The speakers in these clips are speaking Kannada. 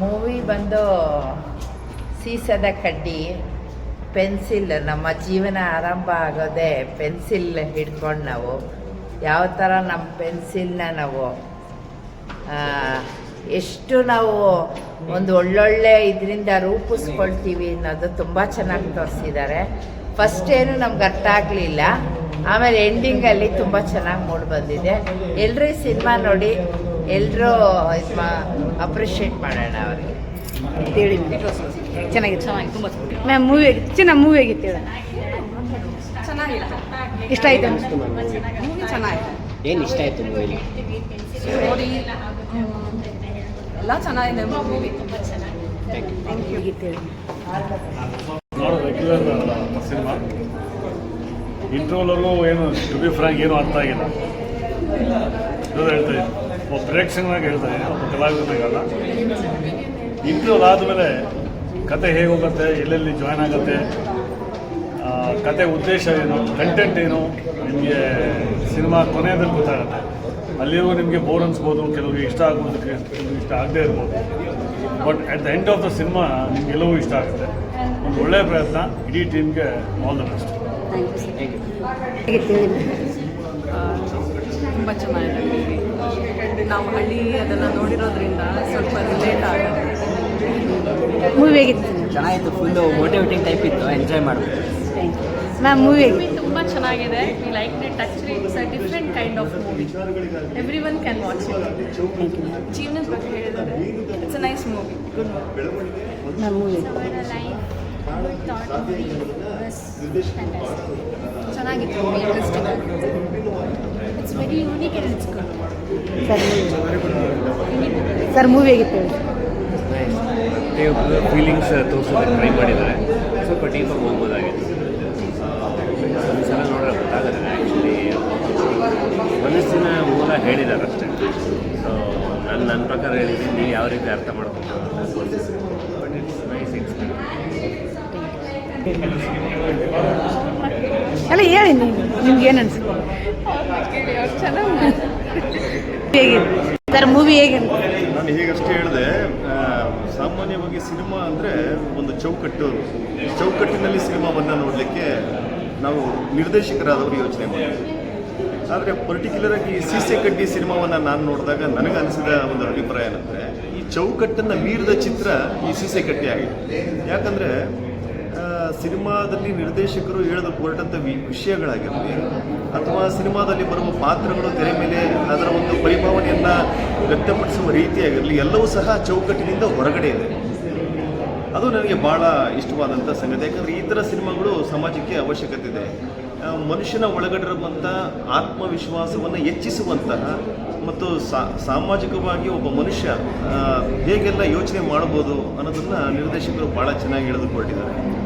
ಮೂವಿ ಬಂದು ಸೀಸದ ಕಡ್ಡಿ, ಪೆನ್ಸಿಲ್, ನಮ್ಮ ಜೀವನ ಆರಂಭ ಆಗೋದೇ ಪೆನ್ಸಿಲ್ ಹಿಡ್ಕೊಂಡು ನಾವು. ಯಾವ ಥರ ನಮ್ಮ ಪೆನ್ಸಿಲ್ನ ನಾವು ಎಷ್ಟು ನಾವು ಒಂದು ಒಳ್ಳೊಳ್ಳೆ ಇದರಿಂದ ರೂಪಿಸ್ಕೊಳ್ತೀವಿ ಅನ್ನೋದು ತುಂಬ ಚೆನ್ನಾಗಿ ತೋರಿಸಿದ್ದಾರೆ. ಫಸ್ಟ್ ಏನು ನಮ್ಗೆ ಅರ್ಥ ಆಗಲಿಲ್ಲ. ಆಮೇಲೆ ಎಂಡಿಂಗಲ್ಲಿ ತುಂಬ ಚೆನ್ನಾಗಿ ಮೂಡಿ ಬಂದಿದೆ. ಎಲ್ಲರೂ ಸಿನಿಮಾ ನೋಡಿ ಎಲ್ಲರೂ ಇದು ಮಾ ಅಪ್ರಿಷಿಯೇಟ್ ಮಾಡೋಣ ಅವ್ರಿಗೆ. ಅಂತೇಳಿ ಚೆನ್ನಾಗಿತ್ತು. ಚೆನ್ನಾಗಿ ತುಂಬ ಮ್ಯಾಮ್ ಮೂವಿ ಆಗಿತ್ತು ಚೆನ್ನಾಗಿ ಮೂವಿ ಆಗಿತ್ತು ಹೇಳ. ಚೆನ್ನಾಗಿತ್ತು ಇಷ್ಟ ಆಯ್ತು ಮೂವಿ ಚೆನ್ನಾಗಿದೆ ಏನು ಇಷ್ಟ ಆಯಿತು ಮೂವಿಲಿ ಸ್ಟೋರಿ ಎಲ್ಲ ಚೆನ್ನಾಗಿದೆ ಮೂವಿ ಸಿನಿಮಾ ಏನು ಟು ಬಿ ಫ್ರಾಂಕ್ ಏನು ಅರ್ಥ ಆಗಿಲ್ಲ. ಇದು ಹೇಳ್ತಾ ಇದ್ದೀನಿ. ಒಬ್ಬ ಪ್ರೇಕ್ಷಕನಾಗಿ ಹೇಳ್ತಾ ಇದ್ದೀನಿ ಒಬ್ಬ ಕಲಾವಿದನಾಗಲ್ಲ ಇಂಟರ್ವ್ಯೂಲ್ ಆದಮೇಲೆ ಕತೆ ಹೇಗೆ ಹೋಗುತ್ತೆ ಎಲ್ಲೆಲ್ಲಿ ಜಾಯ್ನ್ ಆಗುತ್ತೆ ಕತೆ ಉದ್ದೇಶ ಏನು ಕಂಟೆಂಟ್ ಏನು ನಿಮಗೆ ಸಿನಿಮಾ ಕೊನೆಯದಲ್ಲಿ ಗೊತ್ತಾಗುತ್ತೆ. ಅಲ್ಲಿರುವ ನಿಮಗೆ ಬೋರ್ ಅನ್ಸ್ಬೋದು ಕೆಲವರಿಗೆ ಇಷ್ಟ ಆಗ್ಬೋದು ಕೆಲವರಿಗೆ ಇಷ್ಟ ಆಗದೇ ಇರ್ಬೋದು. But at the end of the cinema ನಿಮ್ಗೆಲ್ಲವೂ ಇಷ್ಟ ಆಗುತ್ತೆ. ಒಂದು ಒಳ್ಳೆಯ ಪ್ರಯತ್ನ ಇಡೀ ಟೀಮ್ಗೆ ಆಲ್ ದ ಬೆಸ್ಟ್ ತುಂಬ ಚೆನ್ನಾಗಿದೆ ನಾವು ಹಳ್ಳಿ ಅದೆಲ್ಲ ನೋಡಿರೋದ್ರಿಂದ ಸ್ವಲ್ಪ ರಿಲೇಟ್ ಆಗುತ್ತೆ. ಮೂವಿ ಹೇಗಿತ್ತು? ಚೆನ್ನಾಗಿತ್ತು ಫುಲ್ಲು ಮೋಟಿವೇಟಿಂಗ್ ಟೈಪ್ ಇತ್ತು ಎಂಜಾಯ್ ಯು ಮ್ಯಾಮ್ ಮೂವಿ ಆಗಿತ್ತು ತುಂಬ ಚೆನ್ನಾಗಿದೆ. We like it actually it's a different kind of movie everyone can watch it ಜೀವನದ ಬಗ್ಗೆ ಹೇಳಿದರೆ it's a nice movie good movie ma'am movie ಚೆನ್ನಾಗಿತ್ತು movie interesting it's very unique and it's good sir sir movie ಆಗಿತ್ತು ಹೇಳಿ ಫೀಲಿಂಗ್ಸ್ ತೋರಿಸೋದಕ್ಕೆ ಟ್ರೈ ಮಾಡಿದ್ದಾರೆ. ಸ್ವಲ್ಪ ಡೀಪಾಗಿ ಹೋಗ್ಬೋದಾಗಿತ್ತು. ಒಂದು ಸಲ ನೋಡಿದ್ರೆ ಗೊತ್ತಾಗುತ್ತೆ ಆ್ಯಕ್ಚುಲಿ ಮನಸ್ಸಿನ ಮೂಲ ಹೇಳಿದ್ದಾರೆ ಅಷ್ಟೇ. ಸೊ ನಾನು ನನ್ನ ಪ್ರಕಾರ ಹೇಳಿದ್ದೀನಿ ನೀವು ಯಾವ ರೀತಿ ಅರ್ಥ ಮಾಡ್ಕೊಂಡು ಬಟ್ ಇಟ್ಸ್ ನೈಸ್ ಅಲ್ಲ ಹೇಳಿ ನಿಮ್ಗೆ ಏನು ಅನ್ಸುತ್ತೆ? ಹೇಗಿತ್ತು ನಾನು ಹೇಗಷ್ಟೇ ಹೇಳಿದೆ ಸಾಮಾನ್ಯವಾಗಿ ಸಿನಿಮಾ ಅಂದರೆ ಒಂದು ಚೌಕಟ್ಟು ಚೌಕಟ್ಟಿನಲ್ಲಿ ಸಿನಿಮಾವನ್ನ ನೋಡಲಿಕ್ಕೆ ನಾವು ನಿರ್ದೇಶಕರಾದವರು ಯೋಚನೆ ಮಾಡ್ತೀವಿ. ಆದರೆ ಪರ್ಟಿಕ್ಯುಲರ್ ಆಗಿ ಸಿ ಸಿ ಕಡ್ಡಿ ಸಿನಿಮಾವನ್ನ ನಾನು ನೋಡಿದಾಗ ನನಗೆ ಅನಿಸಿದ ಒಂದು ಅಭಿಪ್ರಾಯ ಏನಂದರೆ, ಈ ಚೌಕಟ್ಟನ್ನು ಮೀರಿದ ಚಿತ್ರ ಈ ಸೀಸೆ ಕಟ್ಟಿ ಆಗಿದೆ. ಯಾಕಂದರೆ ಸಿನಿಮಾದಲ್ಲಿ ನಿರ್ದೇಶಕರು ಹೇಳಲು ವಿ- ವಿಷಯಗಳಾಗಿರಲಿ, ಅಥವಾ ಸಿನಿಮಾದಲ್ಲಿ ಬರುವ ಪಾತ್ರಗಳು ತೆರೆ ಮೇಲೆ ಅದರ ಒಂದು ಪರಿಭಾವನೆಯನ್ನು ವ್ಯಕ್ತಪಡಿಸುವ ರೀತಿಯಾಗಿರಲಿ, ಎಲ್ಲವೂ ಸಹ ಚೌಕಟ್ಟಿನಿಂದ ಹೊರಗಡೆ ಇದೆ. ಅದು ನನಗೆ ಭಾಳ ಇಷ್ಟವಾದಂಥ ಸಂಗತಿ. ಯಾಕಂದರೆ ಈ ಥರ ಸಿನಿಮಾಗಳು ಸಮಾಜಕ್ಕೆ ಅವಶ್ಯಕತೆ ಇದೆ. ಮನುಷ್ಯನ ಒಳಗಡಿರುವಂಥ ಆತ್ಮವಿಶ್ವಾಸವನ್ನು ಹೆಚ್ಚಿಸುವಂತಹ ಮತ್ತು ಸಾಮಾಜಿಕವಾಗಿ ಒಬ್ಬ ಮನುಷ್ಯ ಹೇಗೆಲ್ಲ ಯೋಚನೆ ಮಾಡ್ಬೋದು ಅನ್ನೋದನ್ನು ನಿರ್ದೇಶಕರು ಭಾಳ ಚೆನ್ನಾಗಿ ಹೇಳಿದುಕೊಂಡಿದ್ದಾರೆ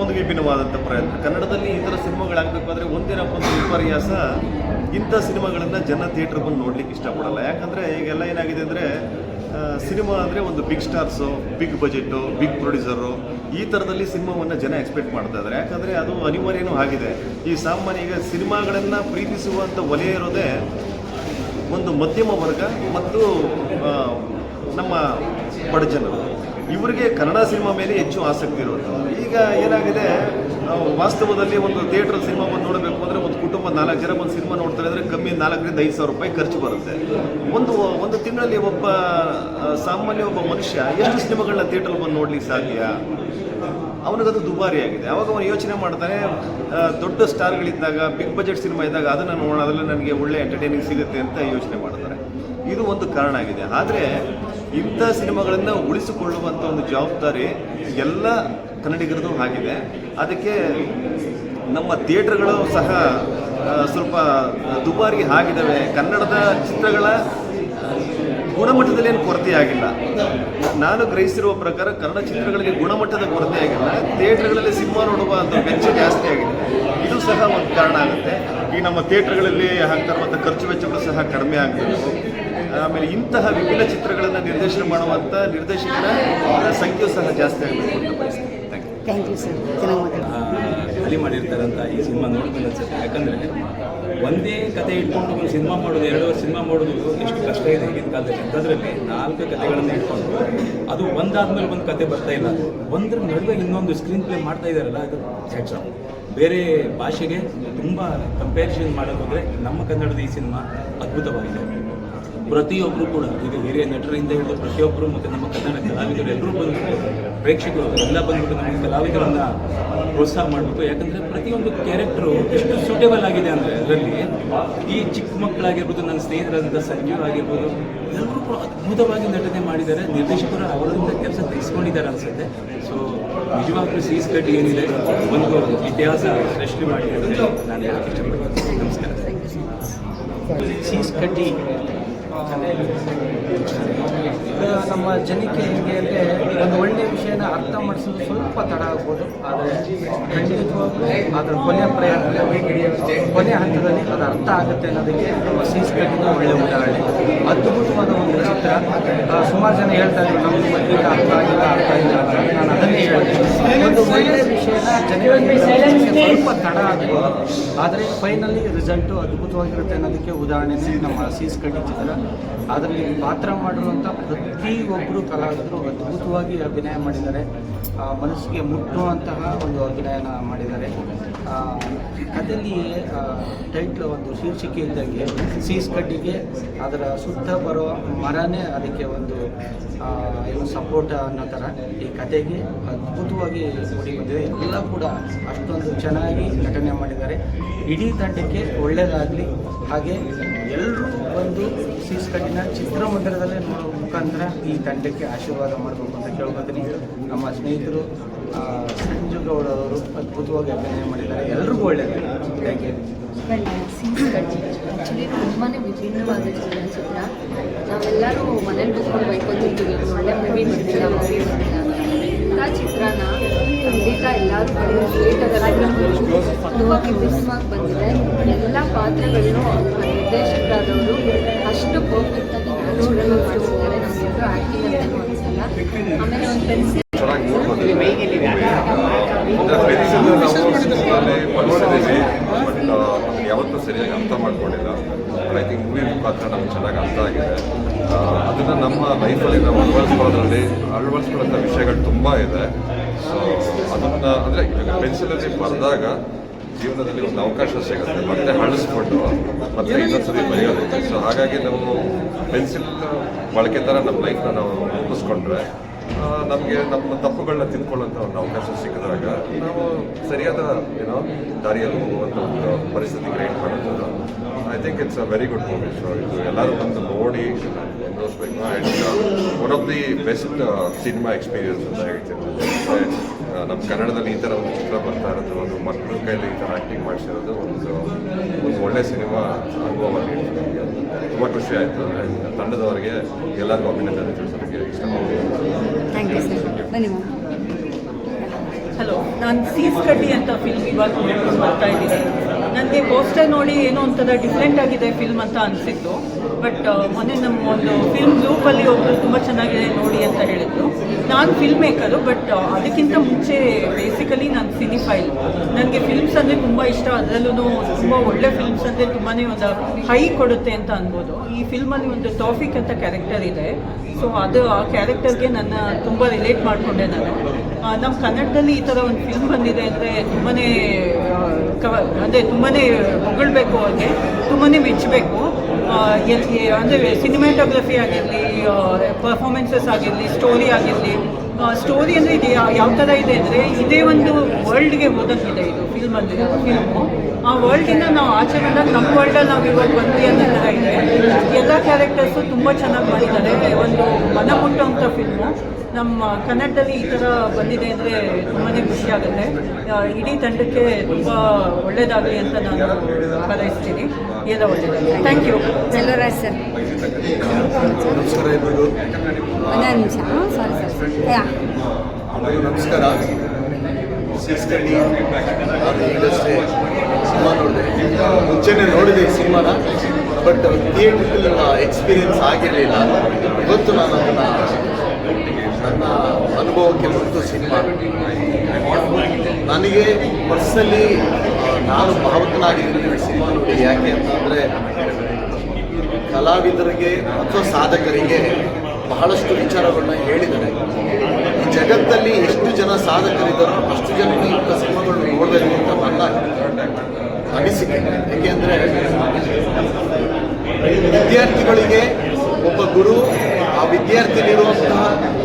ಒಂದು ವಿಭಿನ್ನವಾದಂಥ ಪ್ರಯತ್ನ. ಕನ್ನಡದಲ್ಲಿ ಈ ಥರ ಸಿನಿಮಾಗಳಾಗಬೇಕಾದ್ರೆ ಒಂದೇನಪ್ಪ ಒಂದು ವಿಪರ್ಯಾಸ ಇಂಥ ಸಿನಿಮಾಗಳನ್ನು ಜನ ಥಿಯೇಟ್ರ್ ಬಂದು ನೋಡ್ಲಿಕ್ಕೆ ಇಷ್ಟಪಡಲ್ಲ. ಯಾಕಂದರೆ ಈಗೆಲ್ಲ ಏನಾಗಿದೆ ಅಂದರೆ ಸಿನಿಮಾ ಅಂದರೆ ಒಂದು big stars big budget big producer ಈ ಥರದಲ್ಲಿ ಸಿನಿಮಾವನ್ನು ಜನ ಎಕ್ಸ್ಪೆಕ್ಟ್ ಮಾಡ್ತಾ ಇದ್ದಾರೆ. ಯಾಕಂದರೆ ಅದು ಅನಿವಾರ್ಯನೂ ಆಗಿದೆ. ಈ ಸಾಮಾನ್ಯ ಈಗ ಸಿನಿಮಾಗಳನ್ನು ಪ್ರೀತಿಸುವಂಥ ವಲಯ ಇರೋದೇ ಒಂದು ಮಧ್ಯಮ ವರ್ಗ ಮತ್ತು ನಮ್ಮ ಬಡಜನರು ಇವರಿಗೆ ಕನ್ನಡ ಸಿನಿಮಾ ಮೇಲೆ ಹೆಚ್ಚು ಆಸಕ್ತಿ ಇರೋದು ಈಗ ಏನಾಗಿದೆ, ನಾವು ವಾಸ್ತವದಲ್ಲಿ ಒಂದು ಥಿಯೇಟ್ರ್ ಸಿನಿಮಾ ನೋಡಬೇಕು ಅಂದರೆ ಒಂದು ಕುಟುಂಬ ನಾಲ್ಕು ಜನ ಒಂದು ಸಿನಿಮಾ ನೋಡ್ತಾರೆ ಅಂದರೆ ಕಮ್ಮಿ ನಾಲ್ಕರಿಂದ ಐದು ಸಾವಿರ ರೂಪಾಯಿ ಖರ್ಚು ಬರುತ್ತೆ. ಒಂದು ಒಂದು ತಿಂಗಳಲ್ಲಿ ಒಬ್ಬ ಸಾಮಾನ್ಯ ಒಬ್ಬ ಮನುಷ್ಯ ಎಷ್ಟು ಸಿನಿಮಾಗಳನ್ನ ಥಿಯೇಟ್ರಲ್ಲಿ ಬಂದು ನೋಡ್ಲಿಕ್ಕೆ ಸಾಧ್ಯ? ಅವನಿಗದು ದುಬಾರಿ ಆಗಿದೆ. ಅವಾಗ ಅವನು ಯೋಚನೆ ಮಾಡ್ತಾನೆ ದೊಡ್ಡ ಸ್ಟಾರ್ಗಳಿದ್ದಾಗ, ಬಿಗ್ ಬಜೆಟ್ ಸಿನಿಮಾ ಇದ್ದಾಗ ಅದನ್ನು ನೋಡೋದ್ರಲ್ಲಿ ನನಗೆ ಒಳ್ಳೆ ಎಂಟರ್ಟೈನಿಂಗ್ ಸಿಗುತ್ತೆ ಅಂತ ಯೋಚನೆ ಮಾಡ್ತಾರೆ. ಇದು ಒಂದು ಕಾರಣ ಆಗಿದೆ. ಆದರೆ ಇಂಥ ಸಿನಿಮಾಗಳನ್ನು ಉಳಿಸಿಕೊಳ್ಳುವಂಥ ಒಂದು ಜವಾಬ್ದಾರಿ ಎಲ್ಲ ಕನ್ನಡಿಗರದು ಆಗಿದೆ. ಅದಕ್ಕೆ ನಮ್ಮ ಥಿಯೇಟ್ರ್ಗಳು ಸಹ ಸ್ವಲ್ಪ ದುಬಾರಿ ಆಗಿದ್ದಾವೆ. ಕನ್ನಡದ ಚಿತ್ರಗಳ ಗುಣಮಟ್ಟದಲ್ಲಿ ಏನು ಕೊರತೆ ಆಗಿಲ್ಲ. ನಾನು ಗ್ರಹಿಸಿರುವ ಪ್ರಕಾರ ಕನ್ನಡ ಚಿತ್ರಗಳಿಗೆ ಗುಣಮಟ್ಟದ ಕೊರತೆ ಆಗಿಲ್ಲ. ಥಿಯೇಟರ್ಗಳಲ್ಲಿ ಸಿನಿಮಾ ನೋಡುವ ಒಂದು ವೆಚ್ಚ ಜಾಸ್ತಿ ಆಗಿದೆ. ಇದು ಸಹ ಒಂದು ಕಾರಣ ಆಗುತ್ತೆ. ಈ ನಮ್ಮ ಥಿಯೇಟರ್ಗಳಲ್ಲಿ ಹಾಕ್ತಾ ಇರುವಂಥ ಖರ್ಚು ವೆಚ್ಚಗಳು ಸಹ ಕಡಿಮೆ ಆಗಬೇಕು ಆಮೇಲೆ ಇಂತಹ ವಿಭಿನ್ನ ಚಿತ್ರಗಳನ್ನು ನಿರ್ದೇಶನ ಮಾಡುವಂಥ ನಿರ್ದೇಶಕರ ಸಂಖ್ಯೆ ಸಹ ಜಾಸ್ತಿ ಆಗಬೇಕು ಅಂತ ಬಯಸ್ತೀನಿ thank you thank you sir ಚೆನ್ನಾಗಿ ಮಾತಾಡಿ. ಖಾಲಿ ಮಾಡಿರ್ತಾರೆ ಅಂತ ಈ ಸಿನಿಮಾ ನೋಡ್ಕೊಂಡು ಅನ್ಸುತ್ತೆ. ಯಾಕಂದರೆ ಒಂದೇ ಕತೆ ಇಟ್ಕೊಂಡು ಒಂದು ಸಿನಿಮಾ ಮಾಡೋದು ಎರಡು ಸಿನಿಮಾ ಮಾಡೋದು ಎಷ್ಟು ಕಷ್ಟ ಇದೆ ಈಗಿನ ಕಾಲದಲ್ಲಿ. ಅದರಲ್ಲಿ ನಾಲ್ಕು ಕತೆಗಳನ್ನು ಇಟ್ಕೊಂಡು ಅದು ಒಂದಾದ್ಮೇಲೆ ಒಂದು ಕತೆ ಬರ್ತಾ ಇಲ್ಲ. ಒಂದ್ರ ನಡುವೆ ಇನ್ನೊಂದು ಸ್ಕ್ರೀನ್ ಪ್ಲೇ ಮಾಡ್ತಾ ಇದ್ದಾರಲ್ಲ ಅದು ಹ್ಯಾಟ್ಸ್ ಬೇರೆ ಭಾಷೆಗೆ ತುಂಬ ಕಂಪ್ಯಾರಿಸನ್ ಮಾಡೋದಾದ್ರೆ ನಮ್ಮ ಕನ್ನಡದ ಈ ಸಿನಿಮಾ ಅದ್ಭುತವಾಗಿದೆ. ಪ್ರತಿಯೊಬ್ಬರು ಕೂಡ ಈಗ ಹಿರಿಯ ನಟರಿಂದ ಹಿಡಿದು ಪ್ರತಿಯೊಬ್ಬರು ಮತ್ತು ನಮ್ಮ ಕನ್ನಡ ಕಲಾವಿದರು ಎಲ್ಲರೂ ಬಂದ್ಬಿಟ್ಟು ಪ್ರೇಕ್ಷಕರು ಎಲ್ಲ ಬಂದ್ಬಿಟ್ಟು ನಮ್ಮ ಕಲಾವಿದರನ್ನ ಪ್ರೋತ್ಸಾಹ ಮಾಡಬೇಕು ಯಾಕಂದರೆ ಪ್ರತಿಯೊಂದು ಕ್ಯಾರೆಕ್ಟರು ಎಷ್ಟು ಸೂಟೇಬಲ್ ಆಗಿದೆ ಅಂದರೆ ಅದರಲ್ಲಿ ಈ ಚಿಕ್ಕ ಮಕ್ಕಳಾಗಿರ್ಬೋದು, ನನ್ನ ಸ್ನೇಹಿತರಾದಂಥ ಸಂಜೀವ್ ಆಗಿರ್ಬೋದು ಎಲ್ಲರೂ ಕೂಡ ಅದ್ಭುತವಾಗಿ ನಟನೆ ಮಾಡಿದ್ದಾರೆ. ನಿರ್ದೇಶಕರು ಅವರಿಂದ ಕೆಲಸ ತೆಗೆಸ್ಕೊಂಡಿದ್ದಾರೆ ಅನ್ಸುತ್ತೆ. ಸೊ ನಿಜವಾಗ್ಲೂ ಸೀಸ್ ಕಟ್ಟಿ ಏನಿದೆ, ಒಂದು ಇತಿಹಾಸ ಸೃಷ್ಟಿ ಮಾಡಿದೆ ನಾನು ಹೇಳಕ್ಕೆ ಇಷ್ಟಪಡ್ತೀನಿ. ನಮಸ್ಕಾರ. ಸೀಸ್ ಕಟ್ಟಿ ಇದು ನಮ್ಮ ಜನಕ್ಕೆ ಹೇಗೆ ಅಂದರೆ ಒಂದು ಒಳ್ಳೆಯ ವಿಷಯನ ಅರ್ಥ ಮಾಡಿಸೋದು ಸ್ವಲ್ಪ ತಡ ಆಗ್ಬೋದು. ಆದರೆ ಖಂಡಿತವಾಗ್ಲೂ ಅದರ ಕೊನೆಯ ಪ್ರಯಾಣದಲ್ಲಿ ಕೊನೆಯ ಹಂತದಲ್ಲಿ ಅದು ಅರ್ಥ ಆಗುತ್ತೆ ಅನ್ನೋದಕ್ಕೆ ನಮ್ಮ ಸೀಸ್ ಒಳ್ಳೆಯ ಉದಾಹರಣೆ. ಅದ್ಭುತವಾದ ಒಂದು ಚಿತ್ರ. ಸುಮಾರು ಜನ ಹೇಳ್ತಾ ಇದ್ರು ನಮ್ಮ ಮಧ್ಯೆ ಅರ್ಥ ಆಗಿಲ್ಲ ಅರ್ಥ ಆಗಿಲ್ಲ ಅಂತ. ನಾನು ಅದನ್ನೇ ಹೇಳ್ತೀನಿ ಒಂದು ಒಳ್ಳೆಯ ಸ್ವಲ್ಪ ತಡ ಆಗ್ಬೋದು ಆದರೆ ಫೈನಲಿ ರಿಸಲ್ಟು ಅದ್ಭುತವಾಗಿರುತ್ತೆ ಅನ್ನೋದಕ್ಕೆ ಉದಾಹರಣೆ ನಮ್ಮ ಸೀಸ್ ಚಿತ್ರ ಅದರಲ್ಲಿ ಪಾತ್ರ ಮಾಡಿರುವಂಥ ಪ್ರತಿಯೊಬ್ಬರು ಕಲಾವಿದರು ಅದ್ಭುತವಾಗಿ ಅಭಿನಯ ಮಾಡಿದ್ದಾರೆ. ಮನಸ್ಸಿಗೆ ಮುಟ್ಟುವಂತಹ ಒಂದು ಅಭಿನಯನ ಮಾಡಿದ್ದಾರೆ. ಕಥೆಯಲ್ಲಿ ಟೈಟ್ಲ್ ಒಂದು ಶೀರ್ಷಿಕೆ ಇದ್ದಂಗೆ, ಸೀಸ್ ಕಡ್ಡಿಗೆ ಅದರ ಸುತ್ತ ಬರೋ ಮರನೇ ಅದಕ್ಕೆ ಒಂದು ಏನು ಸಪೋರ್ಟ್ ಅನ್ನೋ ಥರ ಈ ಕತೆಗೆ ಅದ್ಭುತವಾಗಿ ಮೂಡಿ ಬಂದಿದೆ. ಎಲ್ಲ ಕೂಡ ಅಷ್ಟೊಂದು ಚೆನ್ನಾಗಿ ನಟನೆ ಮಾಡಿದ್ದಾರೆ. ಇಡೀ ತಂಡಕ್ಕೆ ಒಳ್ಳೆಯದಾಗಲಿ ಹಾಗೆ ಎಲ್ಲರೂ ಬಂದು ಸೀಸ್ ಕಟ್ಟಿನ ಚಿತ್ರಮಂದಿರದಲ್ಲೇ ನೋಡೋ ಮುಖಾಂತರ ಈ ತಂಡಕ್ಕೆ ಆಶೀರ್ವಾದ ಮಾಡಬೇಕು ಅಂತ ಕೇಳ್ಕೊತೀನಿ. ನಮ್ಮ ಸ್ನೇಹಿತರು ಆ, ಸಂಜು ಗೌಡ ಅವರು ಅದ್ಭುತವಾಗಿ ಅಭಿನಯ ಮಾಡಿದ್ದಾರೆ. ಎಲ್ರಿಗೂ ಒಳ್ಳೆಯದು ಥ್ಯಾಂಕ್ ಯು ಆ್ಯಕ್ಚುಲಿ ತುಂಬಾ ವಿಭಿನ್ನವಾದ ಚಲನಚಿತ್ರ ನಾವೆಲ್ಲರೂ ಮನೇಲಿ ಕೂತ್ಕೊಂಡು ಬೈಕೊತಿರ್ತೀವಿ ಒಳ್ಳೆ ಮೂವಿ ಬರ್ತಿಲ್ಲ ಮೂವಿ ಬರ್ತಿಲ್ಲ ಅಂತ. ಚಿತ್ರನ ಖಂಡಿತ ಎಲ್ಲರೂ ಥಿಯೇಟರಲ್ಲಿ ವಿಭಿನ್ನವಾಗಿ ಬಂದಿದೆ. ಎಲ್ಲ ಪಾತ್ರಗಳನ್ನು ನಿರ್ದೇಶಕರಾದವರು ಅಷ್ಟು ಪರ್ಫೆಕ್ಟಾಗಿ ನ್ಯಾಚುರಲ್ ಮಾಡಿಸಿದ್ದಾರೆ. ನಮಗೆಲ್ಲರೂ ಆ್ಯಕ್ಟಿಂಗ್ ಅಂತಲೂ ಅನಿಸಲ್ಲ. ಆಮೇಲೆ ಒಂದು ಪೆನ್ಸಿಲ್ ಸಿನಿಮಾಲಿ ಬಳಸಿದ್ದೀವಿ ಬಟ್ ಯಾವತ್ತೂ ಸರಿಯಾಗಿ ಅರ್ಥ ಮಾಡ್ಕೊಂಡಿಲ್ಲ ಬಟ್ ಐ ಥಿಂಕ್ ಮೂವಿ ಮುಖಾಂತರ ನಮ್ಗೆ ಚೆನ್ನಾಗಿ ಅರ್ಥ ಆಗಿದೆ ಅದನ್ನು ನಮ್ಮ ಲೈಫಲ್ಲಿ ನಾವು ಅಳವಡಿಸ್ಕೊಳ್ಳೋದ್ರಲ್ಲಿ ಅಳವಡಿಸ್ಕೊಳ್ಳೋಂಥ ವಿಷಯಗಳು ತುಂಬ ಇದೆ ಸೊ ಅದನ್ನು ಅಂದರೆ ಪೆನ್ಸಿಲಲ್ಲಿ ಬರೆದಾಗ ಜೀವನದಲ್ಲಿ ಒಂದು ಅವಕಾಶ ಸಿಗುತ್ತೆ ಮತ್ತೆ ಹಳಿಸ್ಕೊಂಡು ಮತ್ತೆ ಇನ್ನೊಂದ್ಸರಿ ಬರೆಯೋದಕ್ಕೆ ಸೊ ಹಾಗಾಗಿ ನಾವು ಪೆನ್ಸಿಲ್ ಬಳಕೆ ಥರ ನಮ್ಮ ಲೈಫ್ನ ನಾವು ರೂಪಿಸ್ಕೊಂಡ್ರೆ ನಮಗೆ ನಮ್ಮ ತಪ್ಪುಗಳನ್ನ ತಿದ್ಕೊಳ್ಳೋಂಥ ಒಂದು ಅವಕಾಶ ಸಿಕ್ಕಿದಾಗ ನಾವು ಸರಿಯಾದ ಏನೋ ದಾರಿಯಲ್ಲಿ ಹೋಗುವಂಥ ಒಂದು ಪರಿಸ್ಥಿತಿ ಕ್ರಿಯೇಟ್ ಮಾಡುತ್ತದೆ I think it's a very good movie so ಇದು ಎಲ್ಲರೂ ಬಂದು ನೋಡಿ and one of the best cinema experience ಅಂತ ಹೇಳ್ತೀನಿ. ನಮ್ಮ ಕನ್ನಡದಲ್ಲಿ ಈ ಥರ ಒಂದು ಚಿತ್ರ ಬರ್ತಾ ಇರೋದು ಒಂದು ಮಕ್ಕಳ ಕೈಯಲ್ಲಿ ಈ ಥರ ಆ್ಯಕ್ಟಿಂಗ್ ಮಾಡಿಸಿರೋದು ಒಂದು ಒಂದು ಒಳ್ಳೆ ಸಿನಿಮಾ ಅನುಭವ ತುಂಬ ಖುಷಿ ಆಯಿತು. ತಂಡದವರಿಗೆ ಎಲ್ಲರಿಗೂ ಅಭಿನಂದನೆ ತಿಳಿಸೋದಕ್ಕೆ ಇಷ್ಟಪಡ್ತೀನಿ. ಥ್ಯಾಂಕ್ ಯು ಸರ್ ಧನ್ಯವಾದ ಹಲೋ ನಾನು ಸೀಸ್ ಕಡ್ಡಿ ಅಂತ ಫಿಲ್ಮ್ ಇವಾಗ ಬರ್ತಾ ಇದ್ದೀನಿ. ನನಗೆ ಪೋಸ್ಟರ್ ನೋಡಿ ಏನೋ ಒಂಥರ ಡಿಫ್ರೆಂಟ್ ಆಗಿದೆ ಫಿಲ್ಮ್ ಅಂತ ಅನಿಸಿತ್ತು. ಬಟ್ ಮೊನ್ನೆ ನಮ್ಮ ಒಂದು ಫಿಲ್ಮ್ ಗ್ರೂಪಲ್ಲಿ ಒಬ್ಬರು ತುಂಬ ಚೆನ್ನಾಗಿದೆ ನೋಡಿ ಅಂತ ಹೇಳಿದ್ರು. ನಾನು ಫಿಲ್ಮ್ ಮೇಕರು ಬಟ್ ಅದಕ್ಕಿಂತ ಮುಂಚೆ ಬೇಸಿಕಲಿ ನಾನು ಸಿನಿಫೈಲ್ ನನಗೆ ಫಿಲ್ಮ್ಸ್ ಅಂದರೆ ತುಂಬ ಇಷ್ಟ. ಅದರಲ್ಲೂ ತುಂಬ ಒಳ್ಳೆ ಫಿಲ್ಮ್ಸ್ ಅಂದರೆ ತುಂಬಾ ಒಂದು ಹೈ ಕೊಡುತ್ತೆ ಅಂತ ಅನ್ಬೋದು. ಈ ಫಿಲ್ಮಲ್ಲಿ ಒಂದು ಟಾಫಿಕ್ ಅಂತ ಕ್ಯಾರೆಕ್ಟರ್ ಇದೆ. ಸೊ ಅದು ಆ ಕ್ಯಾರೆಕ್ಟರ್ಗೆ ನನ್ನ ತುಂಬ ರಿಲೇಟ್ ಮಾಡಿಕೊಂಡೆ ನಾನು. ನಮ್ಮ ಕನ್ನಡದಲ್ಲಿ ಈ ಥರ ಒಂದು ಫಿಲ್ಮ್ ಬಂದಿದೆ ಅಂದರೆ ತುಂಬಾ ಅಂದರೆ ತುಂಬಾ ಹೊಗಳ್ಬೇಕು ಅವ್ರಿಗೆ ತುಂಬಾ ಮೆಚ್ಚಬೇಕು ಎಲ್ಲಿ ಅಂದರೆ ಸಿನಿಮಾಟೋಗ್ರಫಿ ಆಗಿರಲಿ ಪರ್ಫಾರ್ಮೆನ್ಸಸ್ ಆಗಿರಲಿ ಸ್ಟೋರಿ ಆಗಿರಲಿ ಸ್ಟೋರಿ ಅಂದರೆ ಇದು, ಯಾವ ಥರ ಇದೆ ಅಂದರೆ ಇದೇ ಒಂದು ವರ್ಲ್ಡ್ಗೆ ಹೋದಂಗಿದೆ ಇದು ಫಿಲ್ಮಲ್ಲಿ ಫಿಲ್ಮು ಆ ವರ್ಲ್ಡಿಂದ ನಾವು ಆಚೆ ಬಂದಾಗ ನಮ್ಮ ವರ್ಲ್ಡಲ್ಲಿ ನಾವು ಇವಾಗ ಬಂದ್ವಿ ಅನ್ನೋ ಥರ ಇದೆ. ಎಲ್ಲ ಕ್ಯಾರೆಕ್ಟರ್ಸು ತುಂಬ ಚೆನ್ನಾಗಿ ಮಾಡಿದ್ದಾರೆ. ಒಂದು ಮನ ಮುಟ್ಟುವಂಥ ಫಿಲ್ಮು ನಮ್ಮ ಕನ್ನಡದಲ್ಲಿ ಈ ಥರ ಬಂದಿದೆ ಅಂದರೆ ತುಂಬಾ ಖುಷಿ ಆಗುತ್ತೆ. ಇಡೀ ತಂಡಕ್ಕೆ ತುಂಬ ಒಳ್ಳೆಯದಾಗಲಿ ಅಂತ ನಾನು ಹಾರೈಸ್ತೀನಿ ಎಲ್ಲ ಒಳ್ಳೆಯದಾಗಲಿ ಥ್ಯಾಂಕ್ ಯು ಜಲ್ಲರಾಜ್ ಸರ್. ನಮಸ್ಕಾರ ಇಬ್ಬರಿಗೂ ಒಂದೇ ನಿಮಿಷ. Sorry sir yeah. ನಮಸ್ಕಾರ. ಈಗಷ್ಟೇ ಸಿನಿಮಾ ನೋಡಿದೆ. ಮುಂಚೆನೇ ನೋಡಿದೆ ಈ ಸಿನಿಮಾನ. ಬಟ್ ಥಿಯೇಟ್ರಲ್ಲಿ ಎಕ್ಸ್ಪೀರಿಯನ್ಸ್ ಆಗಿರಲಿಲ್ಲ. ಇವತ್ತು ನಾನು ಅದನ್ನು ಅನುಭವಕ್ಕೆ ಬಂತು ಸಿನಿಮಾ. ನನಗೆ ಪರ್ಸನಲಿ ನಾನು ಭಾವುಕನಾಗಿದ್ದೀನಿ ಸಿನಿಮಾ ನೋಡಿ ಯಾಕೆ ಅಂತಂದರೆ, ಕಲಾವಿದರಿಗೆ ಅಥವಾ ಸಾಧಕರಿಗೆ ಬಹಳಷ್ಟು ವಿಚಾರಗಳನ್ನ ಹೇಳಿದ್ದಾರೆ. ಈ ಜಗತ್ತಲ್ಲಿ ಎಷ್ಟು ಜನ ಸಾಧಕರಿದ್ದಾರೋ ಅಷ್ಟು ಜನ ಇಂಥ ಸಿನಿಮಾಗಳನ್ನ ನೋಡಬೇಕು ಅಂತ ನನ್ನ ಅನಿಸಿಕೆ. ಏಕೆಂದರೆ ವಿದ್ಯಾರ್ಥಿಗಳಿಗೆ ಒಬ್ಬ ಗುರು, ಆ ವಿದ್ಯಾರ್ಥಿಲಿರುವಂತಹ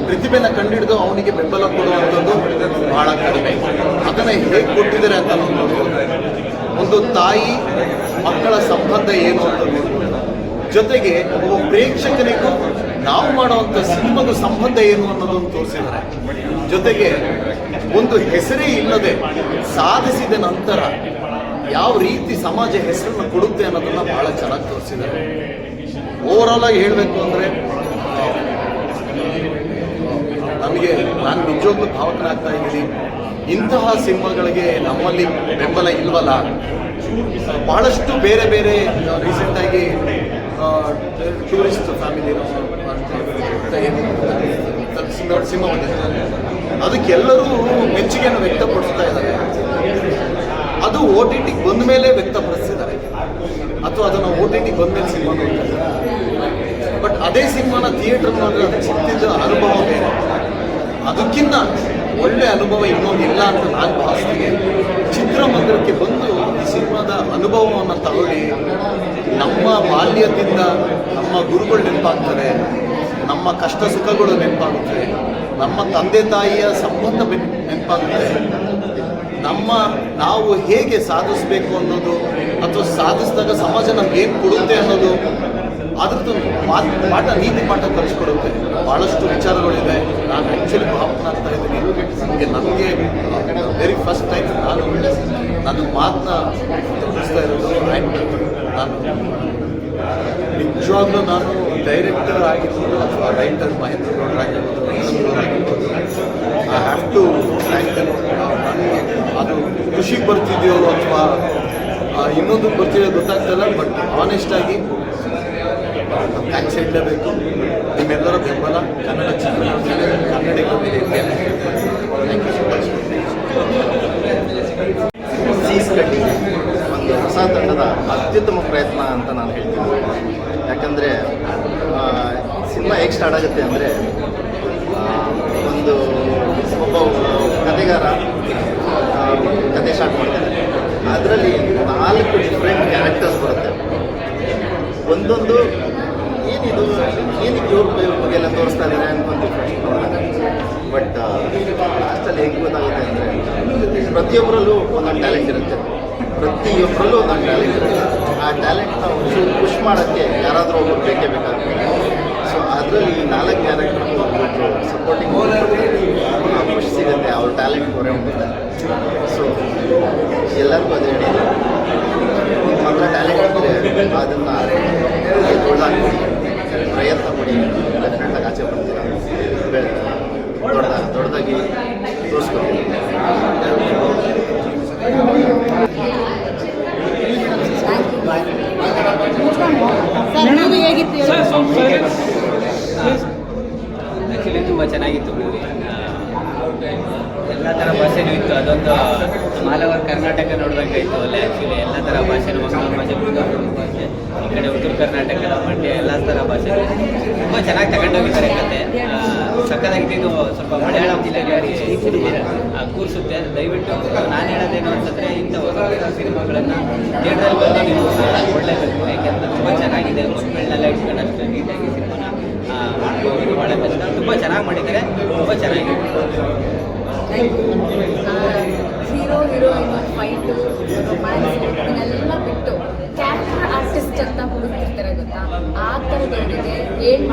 ಪ್ರತಿಭೆಯನ್ನು ಕಂಡುಹಿಡಿದು ಅವನಿಗೆ ಬೆಂಬಲ ಕೊಡುವಂಥದ್ದು ಬಹಳ ಕಡಿಮೆ. ಅದನ್ನು ಹೇಗೆ ಕೊಟ್ಟಿದ್ದಾರೆ ಅಂತ ನೋಡ್ಬೋದು. ಒಂದು ತಾಯಿ ಮಕ್ಕಳ ಸಂಬಂಧ ಏನು ಅಂತ ನೋಡ್ಬೋದು ಜೊತೆಗೆ ಒಬ್ಬ ಪ್ರೇಕ್ಷಕನಿಗೂ ನಾವು ಮಾಡುವಂಥ ಸಿನಿಮಾದ ಸಂಬಂಧ ಏನು ಅನ್ನೋದನ್ನು ತೋರಿಸಿದ್ದಾರೆ. ಜೊತೆಗೆ ಒಂದು ಹೆಸರೇ ಇಲ್ಲದೆ ಸಾಧಿಸಿದ ನಂತರ ಯಾವ ರೀತಿ ಸಮಾಜ ಹೆಸರನ್ನು ಕೊಡುತ್ತೆ ಅನ್ನೋದನ್ನು ಬಹಳ ಚೆನ್ನಾಗಿ ತೋರಿಸಿದ್ದಾರೆ. ಓವರಾಲ್ ಆಗಿ ಹೇಳಬೇಕು ಅಂದರೆ, ನಮಗೆ, ನಾನು ನಿಜವಾಗ್ಲೂ ಭಾವಕನಾಗ್ತಾ ಇದ್ದೀನಿ. ಇಂತಹ ಸಿನಿಮಾಗಳಿಗೆ ನಮ್ಮಲ್ಲಿ ಬೆಂಬಲ ಇಲ್ವಲ್ಲ? ಬಹಳಷ್ಟು ಬೇರೆ ಬೇರೆ ರೀಸೆಂಟಾಗಿ ಟೂರಿಸ್ಟ್ ಫ್ಯಾಮಿಲಿ ಸಿನಿಮಾ ಬಂದಿತ್ತು ಅದಕ್ಕೆಲ್ಲರೂ ಮೆಚ್ಚುಗೆಯನ್ನು ವ್ಯಕ್ತಪಡಿಸ್ತಾ ಇದ್ದಾರೆ. ಅದು ಓ ಟಿ ಟಿಗೆ ಬಂದ ಮೇಲೆ ವ್ಯಕ್ತಪಡಿಸಿದ್ದಾರೆ ಅಥವಾ ಅದನ್ನು ಓ ಟಿ ಟಿ ಸಿನಿಮಾ ನೋಡ್ತಾರೆ ಬಟ್ ಅದೇ ಸಿನಿಮಾನ ಥಿಯೇಟರ್ ನೋಡಿದ್ರೆ ಅದು ಅನುಭವ ಬೇರೆ ಅದಕ್ಕಿಂತ ಒಳ್ಳೆ ಅನುಭವ ಇನ್ನೊಂದಿಲ್ಲ ಅಂತ ನಾನು ಭಾವಿಸ್ತೀನಿ. ಚಿತ್ರಮಂದಿರಕ್ಕೆ ಬಂದು ಈ ಸಿನಿಮಾದ ಅನುಭವವನ್ನು ತಗೊಳ್ಳಿ ನಮ್ಮ ಬಾಲ್ಯದಿಂದ ನಮ್ಮ ಗುರುಗಳು ನೆನಪಾಗ್ತಾರೆ, ನಮ್ಮ ಕಷ್ಟ ಸುಖಗಳು ನೆನಪಾಗುತ್ತೆ, ನಮ್ಮ ತಂದೆ ತಾಯಿಯ ಸಂಬಂಧ ನೆನಪಾಗುತ್ತೆ. ನಮ್ಮ ನಾವು ಹೇಗೆ ಸಾಧಿಸಬೇಕು ಅನ್ನೋದು ಅಥವಾ ಸಾಧಿಸಿದಾಗ ಸಮಾಜ ನಮ್ಗೆ ಏನು ಕೊಡುತ್ತೆ ಅನ್ನೋದು, ಅದ್ರದ್ದು ಮಾತು, ಪಾಠ, ನೀತಿ ಪಾಠ ಕಲಿಸ್ಕೊಡುತ್ತೆ. ಭಾಳಷ್ಟು ವಿಚಾರಗಳಿದೆ ನಾನು ಆ್ಯಕ್ಚುಲಿ ಮಾತನಾಡ್ತಾ ಇದ್ದೀನಿ. ನನಗೆ ನನಗೆ ವೆರಿ ಫಸ್ಟ್ ಟೈಮ್ ನಾನು ನನ್ನ ಮಾತನ್ನ ತಿಳಿಸ್ತಾ ಇರೋದು ಆ್ಯಂಡ್ ನಾನು ನಿಜವಾಗ್ಲೂ ನಾನು ಡೈರೆಕ್ಟರ್ ಆಗಿರ್ಬೋದು ಅಥವಾ ರೈಟರ್ ಮಹೇಂದ್ರ ಗೌಡರ್ ಆಗಿರ್ಬೋದು ಐ ಹ್ಯಾವ್ ಟು ಥ್ಯಾಂಕ್ ನನಗೆ ಅದು ಖುಷಿಗೆ ಬರ್ತಿದೆಯೋ ಅಥವಾ ಇನ್ನೊಂದು ಬರ್ತಿದೆಯೋ ಗೊತ್ತಾಗ್ತಲ್ಲ ಬಟ್ ಆನೆಸ್ಟಾಗಿ ಥ್ಯಾಂಕ್ಸ್ ಹೇಳಲೇಬೇಕು ನಿಮ್ಮೆಲ್ಲರ ಬೆಂಬಲ ಕನ್ನಡ ಚಿತ್ರ ಕನ್ನಡಿಗರಿಗೆ ಥ್ಯಾಂಕ್ ಒಂದು ಹೊಸ ತಂಡದ ಅತ್ಯುತ್ತಮ ಪ್ರಯತ್ನ ಅಂತ ನಾನು ಹೇಳ್ತೀನಿ. ಯಾಕಂದರೆ ಸಿನಿಮಾ ಹೇಗೆ ಸ್ಟಾರ್ಟ್ ಆಗುತ್ತೆ ಅಂದರೆ ಒಂದು ಒಬ್ಬ ಕತೆಗಾರ ಆ, ಕತೆ ಸ್ಟಾರ್ಟ್ ಮಾಡ್ತಾರೆ ಅದರಲ್ಲಿ ನಾಲ್ಕು ಡಿಫ್ರೆಂಟ್ ಕ್ಯಾರೆಕ್ಟರ್ಸ್ ಬರುತ್ತೆ. ಒಂದೊಂದು ಏನಿದು ಏನಕ್ಕೆ ಇವ್ರ ಬಗ್ಗೆ ಎಲ್ಲ ತೋರಿಸ್ತಾ ಇದ್ದಾರೆ ಫಸ್ಟ್ ನೋಡಿದಾಗ ಬಟ್ ಲಾಸ್ಟಲ್ಲಿ ಹೆಂಗೆ ಗೊತ್ತಾಗುತ್ತೆ ಅಂದರೆ ಪ್ರತಿಯೊಬ್ಬರಲ್ಲೂ ಒಂದೊಂದು ಟ್ಯಾಲೆಂಟ್ ಇರುತ್ತೆ. ಪ್ರತಿಯೊಬ್ಬರಲ್ಲೂ ಒಂದೊಂದು ಟ್ಯಾಲೆಂಟ್ ಇರುತ್ತೆ. ಆ ಟ್ಯಾಲೆಂಟ್ನ ಪುಷ್ ಮಾಡೋಕ್ಕೆ ಯಾರಾದರೂ ಒಬ್ಬರು ಬೇಕೇ ಬೇಕಾಗುತ್ತೆ. ಸೊ ಅದರಲ್ಲಿ ಈ ನಾಲ್ಕು ಕ್ಯಾರೆಕ್ಟರ್ ಸಪೋರ್ಟಿಂಗ್ ಖುಷಿ ಸಿಗುತ್ತೆ ಅವ್ರ ಟ್ಯಾಲೆಂಟ್ ಹೊರೆ ಹೋಗುತ್ತೆ. ಸೊ ಎಲ್ಲರಿಗೂ ಅದು ಹೇಳಿ. ಮಕ್ಕಳ ಟ್ಯಾಲೆಂಟ್ ಅಂದರೆ ಅದನ್ನು ದೊಡ್ಡದಾಗಿ ಪ್ರಯತ್ನ ಪಡಿ ಡೆಫಿನೆಟಾಗಿ ಆಚೆ ಬರ್ತೀರ. ದೊಡ್ಡದಾಗಿ ದೊಡ್ಡದಾಗಿ ತೋರಿಸ್ಕೊತೀವಿ ಹೇಗಿತ್ತು ಚೆನ್ನಾಗಿತ್ತು. ಮೂವಿ ಎಲ್ಲ ಥರ ಭಾಷೆನೂ ಇತ್ತು. ಅದೊಂದು ಆಲ್ ಓವರ್ ಕರ್ನಾಟಕ ನೋಡ್ಬೇಕಾಯ್ತು ಅಲ್ಲಿ ಆ್ಯಕ್ಚುಲಿ ಎಲ್ಲ ಥರ ಭಾಷೆನೂ ಮಂಗಳೂರು ಭಾಷೆ ಬೆಂಗಳೂರು ಭಾಷೆ, ಈ ಕಡೆ ಉತ್ತರ ಕರ್ನಾಟಕ ಮಂಡ್ಯ, ಎಲ್ಲ ಥರ ಭಾಷೆ ತುಂಬ ಚೆನ್ನಾಗಿ ತಗೊಂಡೋಗಿದ್ದಾರೆ ಕತೆ. ಸಕ್ಕದಾಗಿದ್ದು ಸ್ವಲ್ಪ ಮಲಯಾಳಂ ಜಿಲ್ಲೆಗೆ ಕೂರಿಸುತ್ತೆ. ದಯವಿಟ್ಟು ನಾನು ಹೇಳೋದೇನು ಅಂತಂದರೆ, ಇಂಥ ಹೊಸ ಹೊಸ ಸಿನಿಮಾಗಳನ್ನು ಥಿಯೇಟ್ರಲ್ಲಿ ಬಂದು ನೀವು ಒಳ್ಳೇಬೇಕು ಯಾಕೆಂದರೆ ತುಂಬ ಚೆನ್ನಾಗಿದೆ. ಮಕ್ಕಳನ್ನೆಲ್ಲ ಇಟ್ಕೊಂಡು ಅಷ್ಟು ನೀಟಾಗಿ ಸಿನಿಮಾನ ಕಷ್ಟ ತುಂಬ ಚೆನ್ನಾಗಿ ಮಾಡಿದ್ದಾರೆ. ತುಂಬ ಚೆನ್ನಾಗಿದೆ. ಬಿಟ್ಟು ಆರ್ಟಿಸ್ಟ್ ಅಂತ ಹುಡುಕ್ತಿರ್ತಾರೆ ಗೊತ್ತಾ? ಆ ಏನು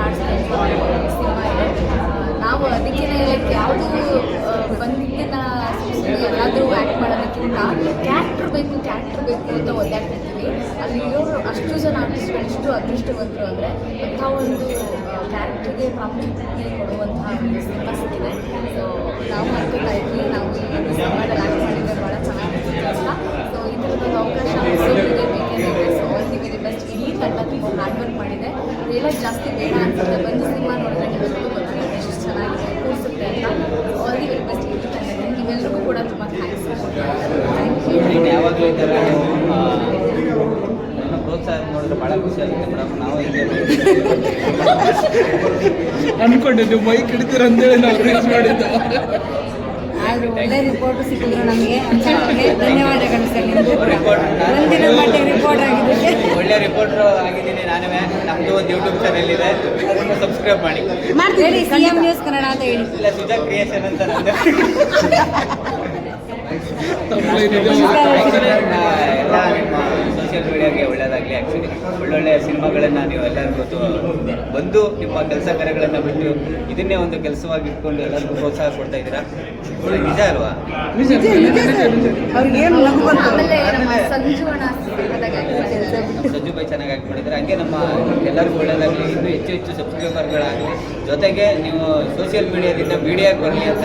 ಸಿನಿಮಾ ನಾವು ಅದಕ್ಕೆ ಯಾವುದು ಬಂದಿದ್ದನ್ನ ಸುಮ್ಮನೆ ಎಲ್ಲಾದರೂ ಆ್ಯಕ್ಟ್ ಮಾಡೋದಕ್ಕಿಂತ ಕ್ಯಾರೆಕ್ಟರ್ ಬೇಕು ಕ್ಯಾರೆಕ್ಟರ್ ಬೇಕು ಅಂತ ಒದ್ದಾಡ್ತಿರ್ತೀವಿ. ಅಲ್ಲಿ ಇರೋರು ಅಷ್ಟು ಜನ ಆರ್ಟಿಸ್ಟ್ಗಳು ಎಷ್ಟು ಅದೃಷ್ಟವಂತರು ಅಂದರೆ ಅಂಥ ಒಂದು ಕ್ಯಾರೆಕ್ಟ್ರಿಗೆ ಪ್ರಾಬ್ಲಮ್ಗೆ ಕೊಡುವಂತಹ ಸಿಕ್ಕಿದೆ ಸೊ ನಾವು ಮತ್ತು ಇದ್ವಿ ನಾವು ಸಿನಿಮಾದಲ್ಲಿ ಮಾಡಿದ್ರೆ ಭಾಳ ಚೆನ್ನಾಗಿ ಸೊ ಇದರದ್ದೊಂದು ಅವಕಾಶ ಬೇಕೇ ಬೆಸ್ಟ್ ಇಡೀ ತಂಡಕ್ಕೆ ಹಾರ್ಡ್ ವರ್ಕ್ ಮಾಡಿದೆ ಎಲ್ಲ ಜಾಸ್ತಿ ಬೇಡ ಅನ್ಸುತ್ತೆ ಬಂದು ಸಿನಿಮಾ ನೋಡಿದ್ರೆ ನಿಮಗೂ ಎಷ್ಟು ಚೆನ್ನಾಗಿದೆ ಕೂರಿಸುತ್ತೆ ಅಂತ ಅವರಿಗೆ ದಿ ಬೆಸ್ಟ್ ಇಡೀ ತಂಡಕ್ಕೆ ಕೂಡ ತುಂಬ ಥ್ಯಾಂಕ್ಸ್ ಥ್ಯಾಂಕ್ ಯು ಪ್ರೋತ್ಸಾಹ ನೋಡಿದ್ರೆ ಖುಷಿ ಮೇಡಮ್. ನಾವು ಹಿಂಗೆ ಅನ್ಕೊಂಡಿದ್ದು ಹಿಡಿತೀರ ಅಂತೇಳಿ ನಾವು ಒಳ್ಳೆ ರಿಪೋರ್ಟ್ ಸಿಕ್ಕಿದ್ರು ನಮಗೆ. ಧನ್ಯವಾದಗಳು ಆಗಿದ್ದೀನಿ ನಾನೇ ನಮ್ದು ಒಂದು ಯೂಟ್ಯೂಬ್ ಚಾನೆಲ್ ಇದೆ. ಅದನ್ನು ಸಬ್ಸ್ಕ್ರೈಬ್ ಮಾಡಿ. ಅಂತ ಹೇಳಿ. ಇಲ್ಲ ಕ್ರಿಯೇಷನ್ ಅಂತ ಒಳ್ಳೇದಾಗಲಿ ಆ್ಯಕ್ಚುಲಿ ಒಳ್ಳೊಳ್ಳೆ ಸಿನಿಮಾಗಳನ್ನು ನೀವು ಎಲ್ಲರಿಗೂ ತೋ- ಬಂದು ನಿಮ್ಮ ಕೆಲಸ ಕಾರ್ಯಗಳನ್ನು ಬಿಟ್ಟು ಇದನ್ನೇ ಒಂದು ಕೆಲಸವಾಗಿ ಇಟ್ಕೊಂಡು ಎಲ್ಲರಿಗೂ ಪ್ರೋತ್ಸಾಹ ಕೊಡ್ತಾ ಇದ್ದೀರಾ? ನಿಜ ಅಲ್ವಾ? ಸಜ್ಜು ಬೈ ಚೆನ್ನಾಗಿ ಹಾಕ್ಕೊಂಡಿದ್ದಾರೆ ಹಂಗೆ ನಮ್ಮ ಎಲ್ಲರಿಗೂ ಒಳ್ಳೆಯದಾಗಲಿ ಇನ್ನೂ ಹೆಚ್ಚು ಹೆಚ್ಚು ಸಬ್ಸ್ಕ್ರೈಬರ್ಗಳಾಗಲಿ. ಜೊತೆಗೆ ನೀವು ಸೋಷಿಯಲ್ ಮೀಡಿಯಾದಿಂದ ಮೀಡಿಯಾಗೆ ಬರಲಿ ಅಂತ